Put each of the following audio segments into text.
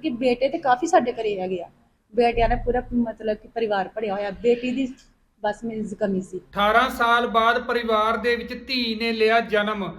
ਮਤਲਬ ਬੇਟੇ ਤੇ ਕਾਫੀ ਸਾਡੇ ਘਰੇ ਹੈਗੇ ਆ ਬੇਟਿਆਂ ਨੇ ਪੂਰਾ ਮਤਲਬ ਕਿ ਪਰਿਵਾਰ ਭਰਿਆ ਹੋਇਆ, ਬੇਟੀ ਦੀ ਬਸ ਮੀਨਸ ਕਮੀ ਸੀ। 18 ਸਾਲ ਬਾਅਦ ਪਰਿਵਾਰ ਦੇ ਵਿੱਚ ਧੀ ਨੇ ਲਿਆ ਜਨਮ।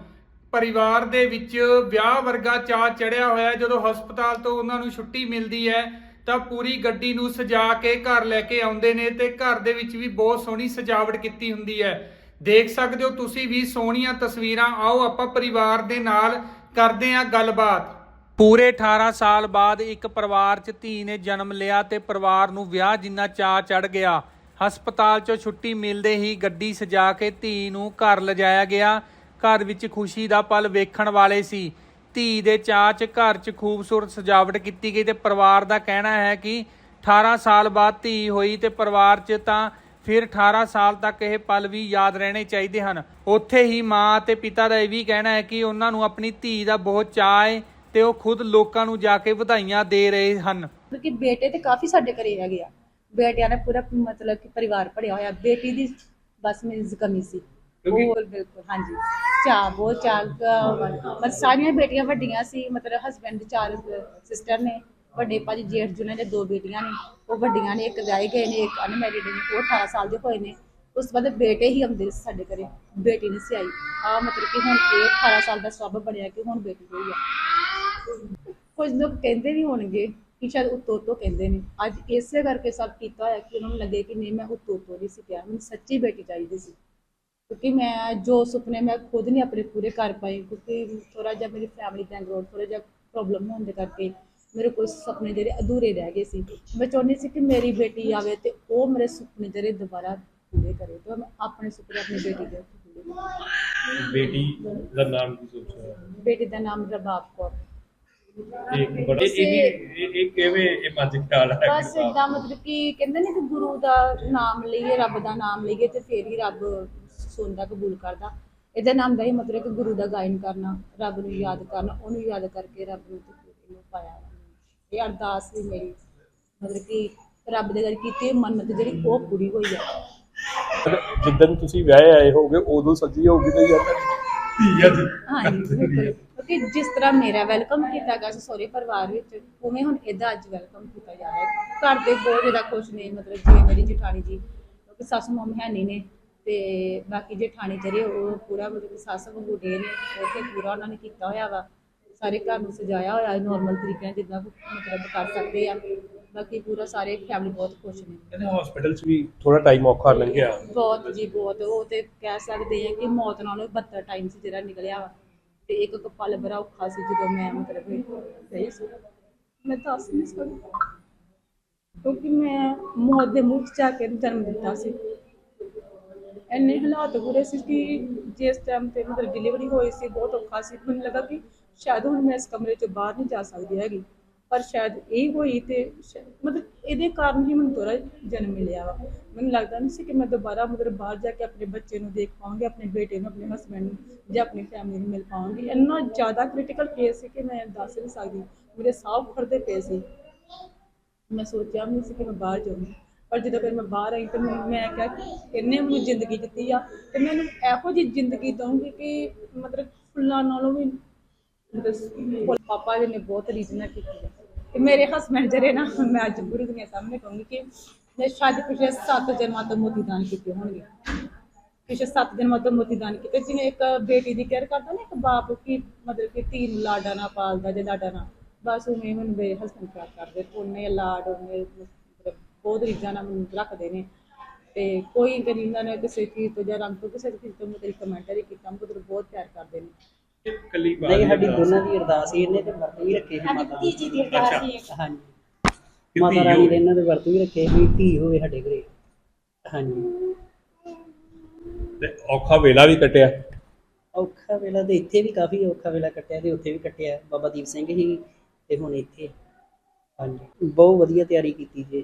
ਪਰਿਵਾਰ ਦੇ ਵਿੱਚ ਵਿਆਹ ਵਰਗਾ ਚਾਅ ਚੜਿਆ ਹੋਇਆ ਜਦੋਂ ਹਸਪਤਾਲ ਤੋਂ ਉਹਨਾਂ ਨੂੰ ਛੁੱਟੀ ਮਿਲਦੀ ਹੈ, ਤਾਂ ਪੂਰੀ ਗੱਡੀ ਨੂੰ ਸਜਾ ਕੇ ਘਰ ਲੈ ਕੇ ਆਉਂਦੇ ਨੇ ਤੇ ਘਰ ਦੇ ਵਿੱਚ ਵੀ ਬਹੁਤ ਸੋਹਣੀ ਸਜਾਵਟ ਕੀਤੀ ਹੁੰਦੀ ਹੈ। ਦੇਖ ਸਕਦੇ ਹੋ ਤੁਸੀਂ ਵੀ ਸੋਹਣੀਆਂ ਤਸਵੀਰਾਂ। ਆਓ ਆਪਾਂ ਪਰਿਵਾਰ ਦੇ ਨਾਲ ਕਰਦੇ ਹਾਂ ਗੱਲਬਾਤ। ਪੂਰੇ 18 ਸਾਲ ਬਾਅਦ ਇੱਕ ਪਰਿਵਾਰ 'ਚ ਧੀ ਨੇ ਜਨਮ ਲਿਆ ਤੇ ਪਰਿਵਾਰ ਨੂੰ ਵਿਆਹ ਜਿੰਨਾ ਚਾਅ ਚੜ ਗਿਆ। ਹਸਪਤਾਲ 'ਚੋਂ ਛੁੱਟੀ ਮਿਲਦੇ ਹੀ ਗੱਡੀ ਸਜਾ ਕੇ ਧੀ ਨੂੰ ਘਰ ਲਿਜਾਇਆ ਗਿਆ। ਘਰ ਵਿੱਚ ਖੁਸ਼ੀ ਦਾ ਪਲ ਵੇਖਣ ਵਾਲੇ ਸੀ। ਧੀ ਦੇ ਚਾਅ 'ਚ ਘਰ 'ਚ ਖੂਬਸੂਰਤ ਸਜਾਵਟ ਕੀਤੀ ਗਈ ਤੇ ਪਰਿਵਾਰ ਦਾ ਕਹਿਣਾ ਹੈ ਕਿ 18 ਸਾਲ ਬਾਅਦ ਧੀ ਹੋਈ ਤੇ ਪਰਿਵਾਰ 'ਚ ਤਾਂ ਫਿਰ 18 ਸਾਲ ਤੱਕ ਇਹ ਪਲ ਵੀ ਯਾਦ ਰਹਿਣੇ ਚਾਹੀਦੇ ਹਨ। ਉੱਥੇ ਹੀ ਮਾਂ ਅਤੇ ਪਿਤਾ ਦਾ ਇਹ ਵੀ ਕਹਿਣਾ ਹੈ ਕਿ ਉਹਨਾਂ ਨੂੰ ਆਪਣੀ ਧੀ ਦਾ ਬਹੁਤ ਚਾਅ ਹੈ ਤੇ ਉਹ ਖੁਦ ਲੋਕਾਂ ਨੂੰ ਜਾ ਕੇ ਵਧਾਈਆਂ ਦੇ ਰਹੇ ਹਨ। ਮਤਲਬ ਕਿ ਬੇਟੇ ਤੇ ਕਾਫੀ ਸਾਡੇ ਘਰੇ ਹੈਗੇ ਆ ਬੇਟਿਆਂ ਨੇ ਪੂਰਾ ਮਤਲਬ ਕਿ ਪਰਿਵਾਰ ਭਰਿਆ ਹੋਇਆ। ਬੇਟੀ ਦੀ ਬਸ ਮੀਨਸ ਕਮੀ ਸੀ। ਕਿਉਂਕਿ- ਬਿਲਕੁਲ ਬਿਲਕੁਲ ਹਾਂਜੀ। ਚਾਹ ਬਹੁਤ ਚਾਹ ਮਤਲਬ ਸਾਰੀਆਂ ਬੇਟੀਆਂ ਵੱਡੀਆਂ ਸੀ। ਮਤਲਬ ਹਸਬੰਡ ਚਾਰ ਸਿਸਟਰ ਨੇ ਵੱਡੇ ਭਾਜੀ ਜੇਠ ਜੁਨੇ ਦੇ ਦੋ ਬੇਟੀਆਂ ਨੇ। ਉਹ ਵੱਡੀਆਂ ਨੇ ਇੱਕ ਵਿਆਹੇ ਗਏ ਨੇ ਇੱਕ ਅਨਮੈਰਿਡ ਨੇ ਉਹ 18 ਸਾਲ ਦੇ ਹੋਏ ਨੇ। ਉਸ ਤੋਂ ਬਾਅਦ ਬੇਟੇ ਹੀ ਆਉਂਦੇ ਸਾਡੇ ਘਰੇ। ਬੇਟੀ ਨਹੀਂ ਸੀ ਆਈ ਆ ਮਤਲਬ ਕਿ ਹੁਣ ਇਹ 18 ਸਾਲ ਦਾ ਸਬਬ ਬਣਿਆ ਕਿ ਹੁਣ ਬੇਟੀ ਹੋਈ ਆ। ਕੁਝ ਲੋਕ ਕਹਿੰਦੇ ਵੀ ਹੋਣਗੇ ਕਿ ਸ਼ਾਇਦ ਉੱਤੋਂ ਉੱਤੋਂ ਕਹਿੰਦੇ ਨੇ। ਅੱਜ ਇਸੇ ਕਰਕੇ ਸਭ ਕੀਤਾ ਹੋਇਆ ਕਿ ਉਹਨਾਂ ਨੂੰ ਲੱਗੇ ਕਿ ਨਹੀਂ ਮੈਂ ਉੱਤੋਂ ਉੱਤੋਂ ਨਹੀਂ ਸੀ ਕਿਹਾ। ਮੈਨੂੰ ਸੱਚੀ ਬੇਟੀ ਚਾਹੀਦੀ ਸੀ। ਕਿਉਂਕਿ ਮੈਂ ਜੋ ਸੁਪਨੇ ਮੈਂ ਖੁਦ ਨਹੀਂ ਆਪਣੇ ਪੂਰੇ ਕਰ ਪਾਈ ਕਿਉਂਕਿ ਥੋੜਾ ਜਿਹਾ ਮੇਰੀ ਫੈਮਿਲੀ ਬੈਕਗ੍ਰਾਉਂਡ ਥੋੜਾ ਜਿਹਾ ਪ੍ਰੋਬਲਮ ਹੋਣ ਦੇ ਕਰਕੇ ਮੇਰੇ ਕੋਈ ਸੁਪਨੇ ਜਿਹੜੇ ਅਧੂਰੇ ਰਹਿ ਗਏ ਸੀ। ਮੈਂ ਚਾਹੁੰਦੀ ਸੀ ਕਿ ਮੇਰੀ ਬੇਟੀ ਆਵੇ ਤੇ ਉਹ ਮੇਰੇ ਸੁਪਨੇ ਜਿਹੜੇ ਦੁਬਾਰਾ ਪੂਰੇ ਕਰੇ। ਤੇ ਮੈਂ ਆਪਣੇ ਸੁਪਨੇ ਆਪਣੀ ਬੇਟੀ ਦੇ ਪੂਰੇ। ਬੇਟੀ ਦਾ ਨਾਮ ਕੀ ਸੋਚਿਆ ਬੇਟੀ ਦਾ ਨਾਮ ਰਬਾਬ ਕੌਰ। ਇਹ ਬੜਾ ਇਹ ਇਹ ਇਹ- ਇਹ ਕਿਵੇਂ ਇਹ ਮਨ ਚ ਖਿਆਲ ਆਇਆ ਬਸ ਇਦਾਂ ਮਤਲਬ ਕਿ ਕਹਿੰਦੇ ਨੇ ਕਿ ਗੁਰੂ ਦਾ ਨਾਮ ਲਈਏ ਰੱਬ ਦਾ ਨਾਮ ਲਈਏ ਤੇ ਫੇਰ ਹੀ ਰੱਬ ਸੁਣਦਾ ਕਬੂਲ ਕਰਦਾ। ਇਹਦੇ ਨਾਮ ਦਾ ਹੀ ਮਤਲਬ ਕਿ ਗੁਰੂ ਦਾ ਗਾਇਨ ਕਰਨਾ ਰੱਬ ਨੂੰ ਯਾਦ ਕਰਨਾ ਉਹਨੂੰ ਯਾਦ ਕਰਕੇ ਰੱਬ ਨੂੰ ਤੇ ਫਿਰ ਇਹਨੂੰ ਪਾਇਆ ਇਹ ਅਰਦਾਸ ਵੀ ਮੇਰੀ ਮਤਲਬ ਕਿ ਰੱਬ ਦੇ ਘਰ ਕੀਤੀ ਮੰਨਤ ਜਿਹੜੀ ਉਹ ਪੂਰੀ ਹੋਈ ਹੈ ਜਿੱਦਨ ਤੁਸੀਂ ਵਿਆਹ ਆਏ ਹੋਗੇ ਉਦੋਂ ਸੱਜੀ ਹੋਗੀ ਤੇ ਯਾਰ। ਧੀ ਅੱਜ ਹਾਂਜੀ ਬਿਲਕੁਲ। ਕਿਉਂਕਿ ਜਿਸ ਤਰ੍ਹਾਂ ਮੇਰਾ ਵੈਲਕਮ ਕੀਤਾ ਗਿਆ ਸੀ ਸਹੁਰੇ ਪਰਿਵਾਰ ਵਿੱਚ ਉਵੇਂ ਹੁਣ ਇਹਦਾ ਅੱਜ ਵੈਲਕਮ ਕੀਤਾ ਜਾ ਰਿਹਾ ਹੈ ਘਰ ਦੇ ਬਹੁਤ ਜ਼ਿਆਦਾ ਖੁਸ਼ ਨੇ ਮਤਲਬ ਜਿਵੇਂ ਮੇਰੀ ਜਠਾਣੀ ਜੀ ਕਿਉਂਕਿ ਸੱਸ ਮਮ ਹੈ ਨਹੀਂ ਨੇ ਤੇ ਬਾਕੀ ਜਠਾਣੀ ਜਿਹੜੇ ਉਹ ਪੂਰਾ ਮਤਲਬ ਕਿ ਸੱਸ ਵਾਂਗੂ ਡੇ ਨੇ ਤੇ ਪੂਰਾ ਉਹਨਾਂ ਨੇ ਕੀਤਾ ਹੋਇਆ ਵਾ। ਸਾਰੇ ਘਰ ਨੂੰ ਸਜਾਇਆ ਹੋਇਆ ਨੋਰਮਲ ਤਰੀਕੇ ਨਾਲ ਜਿੱਦਾਂ ਮਤਲਬ ਕਰ ਸਕਦੇ ਆ। ਬਾਕੀ ਪੂਰਾ ਸਾਰੇ ਫੈਮਿਲੀ ਬਹੁਤ ਖੁਸ਼ ਨੇ। ਕਹਿੰਦੇ ਹਸਪੀਟਲ ਚ ਵੀ ਥੋੜਾ ਟਾਈਮ ਔਖਾ ਲੰਘਿਆ। ਬਹੁਤ ਜੀ ਬਹੁਤ। ਉਹ ਤੇ ਕਹਿ ਸਕਦੇ ਆ ਕਿ ਮੌਤ ਨਾਲੋਂ ਬੱਤਰ ਟਾਈਮ ਸੀ ਜਿਹੜਾ ਨਿਕਲਿਆ ਵਾ। ਤੇ ਇੱਕ ਇੱਕ ਬੜਾ ਔਖਾ ਸੀ ਜਦੋਂ ਮੈਂ ਮਤਲਬ ਗਈ ਸੀ। ਮੈਂ ਦੱਸ ਨਹੀਂ ਸਕਦੀ। ਕਿਉਂਕਿ ਮੈਂ ਮੌਤ ਦੇ ਮੂੰਹ 'ਚ ਜਾ ਕੇ ਜਨਮ ਦਿੱਤਾ ਸੀ। ਇੰਨੇ ਹਾਲਾਤ ਬੁਰੇ ਸੀ ਕਿ ਜਿਸ ਟਾਈਮ ਤੇ ਮਤਲਬ ਡਿਲੀਵਰੀ ਹੋਈ ਸੀ, ਬਹੁਤ ਔਖਾ ਸੀ। ਮੈਨੂੰ ਲੱਗਾ ਕਿ ਸ਼ਾਇਦ ਹੁਣ ਮੈਂ ਇਸ ਕਮਰੇ 'ਚੋਂ ਬਾਹਰ ਨਹੀਂ ਜਾ ਸਕਦੀ ਹੈਗੀ। ਪਰ ਸ਼ਾਇਦ ਇਹ ਹੋਈ ਤੇ ਸ਼ਾ- ਮਤਲਬ ਇਹਦੇ ਕਾਰਨ ਹੀ ਮੈਨੂੰ ਦੁਬਾਰਾ ਜਨਮ ਮਿਲਿਆ ਵਾ। ਮੈਨੂੰ ਲੱਗਦਾ ਨਹੀਂ ਸੀ ਕਿ ਮੈਂ ਦੁਬਾਰਾ ਮਤਲਬ ਬਾਹਰ ਜਾ ਕੇ ਆਪਣੇ ਬੱਚੇ ਨੂੰ ਦੇਖ ਪਾਵਾਂਗੀ, ਆਪਣੇ ਬੇਟੇ ਨੂੰ, ਆਪਣੇ ਹਸਬੰਡ ਨੂੰ ਜਾਂ ਆਪਣੀ ਫੈਮਿਲੀ ਨੂੰ ਮਿਲ ਪਾਵਾਂਗੀ। ਇੰਨਾ ਜ਼ਿਆਦਾ ਕ੍ਰਿਟੀਕਲ ਕੇਸ ਸੀ ਕਿ ਮੈਂ ਦੱਸ ਨਹੀਂ ਸਕਦੀ। ਮੇਰੇ ਸਾਹ ਫੜਦੇ ਪਏ ਸੀ। ਮੈਂ ਸੋਚਿਆ ਵੀ ਨਹੀਂ ਸੀ ਕਿ ਮੈਂ ਬਾਹਰ ਜਾਊਂਗੀ। ਪਰ ਜਦੋਂ ਫਿਰ ਮੈਂ ਬਾਹਰ ਆਈ ਤਾਂ ਮੈਂ ਮੈਂ ਕਿਹਾ ਕਿ ਇਹਨੇ ਮੈਨੂੰ ਜ਼ਿੰਦਗੀ ਦਿੱਤੀ ਆ ਤੇ ਮੈਂ ਇਹਨੂੰ ਇਹੋ ਜਿਹੀ ਜ਼ਿੰਦਗੀ ਦਊਂਗੀ ਕਿ ਮਤਲਬ ਫੁੱਲਾਂ ਨਾਲੋਂ ਵੀ ਮਤਲਬ ਪਾਪਾ ਜੀ ਨੇ ਬਹੁਤ ਰੀਝ ਨਾਲ ਕੀਤੀ ਤੇ ਮੇਰੇ ਹਸਬੰਡ ਜਿਹੜੇ ਨਾ, ਮੈਂ ਅੱਜ ਪੂਰੀ ਦੁਨੀਆ ਸਾਹਮਣੇ ਕਹੂੰਗੀ ਕਿ ਮੈਂ ਸ਼ਾਇਦ ਪਿਛਲੇ 7 ਜਨਮਾਂ ਤੋਂ ਮੋਤੀ ਦਾਨ ਕੀਤੇ ਹੋਣਗੇ। ਪਿਛਲੇ 7 ਜਨਮਾਂ ਤੋਂ ਮੋਤੀ ਦਾਨ ਕੀਤੇ, ਜਿਵੇਂ ਇੱਕ ਬੇਟੀ ਦੀ ਕੇਅਰ ਕਰਦਾ ਨਾ ਇੱਕ ਬਾਪ ਕੀ ਮਤਲਬ ਕਿ ਧੀ ਨੂੰ ਲਾਡਾ ਨਾ ਪਾਲਦਾ ਜੇ ਲਾਡਾ ਨਾ, ਬਸ ਉਵੇਂ ਮੈਨੂੰ ਮੇਰੇ ਹਸਬੰਡ ਪਿਆਰ ਕਰਦੇ, ਉਹਨੇ ਲਾਡ, ਉਹਨੇ ਬਹੁਤ ਰੀਝਾਂ ਨਾਲ ਮੈਨੂੰ ਰੱਖਦੇ ਨੇ। ਤੇ ਕੋਈ ਕਦੀ ਇਹਨਾਂ ਕਿਸੇ ਚੀਜ਼ ਤੋਂ ਜਾਂ ਰੰਗ ਤੋਂ, ਕਿਸੇ ਚੀਜ਼ ਤੋਂ ਮਤਲਬ ਕਮੈਂਟਰੀ ਕੀਤਾ, ਮਤਲਬ ਬਹੁਤ ਪਿਆਰ ਕਰਦੇ ਨੇ। ਇਹ ਕੱਲੀ ਬਾਤ ਨਹੀਂ ਸਾਡੀ ਦੋਨਾਂ ਦੀ ਅਰਦਾਸ ਸੀ ਇਹਨੇ ਤੇ ਵਰਤ ਵੀ ਰੱਖੇ ਸੀ ਮਾਤਾ ਜੀ ਦੀ ਅਰਦਾਸ ਸੀ। ਹਾਂਜੀ। ਮਾਤਾ ਰਾਣੀ। ਦੇ ਇਹਨਾਂ ਦੇ ਵਰਤ ਵੀ ਰੱਖੇ ਵੀ ਧੀ ਹੋਵੇ ਸਾਡੇ ਘਰੇ। ਹਾਂਜੀ। ਤੇ ਔਖਾ ਵੇਲਾ ਵੀ ਕੱਟਿਆ। ਔਖਾ ਵੇਲਾ ਤੇ ਇੱਥੇ ਵੀ ਕਾਫੀ ਔਖਾ ਵੇਲਾ ਕੱਟਿਆ ਤੇ ਉੱਥੇ ਵੀ ਕੱਟਿਆ। ਬਾਬਾ ਦੀਪ ਸਿੰਘ ਹੀ ਤੇ ਹੁਣ ਇੱਥੇ। ਹਾਂਜੀ। ਬਹੁਤ ਵਧੀਆ ਤਿਆਰੀ ਕੀਤੀ ਜੀ।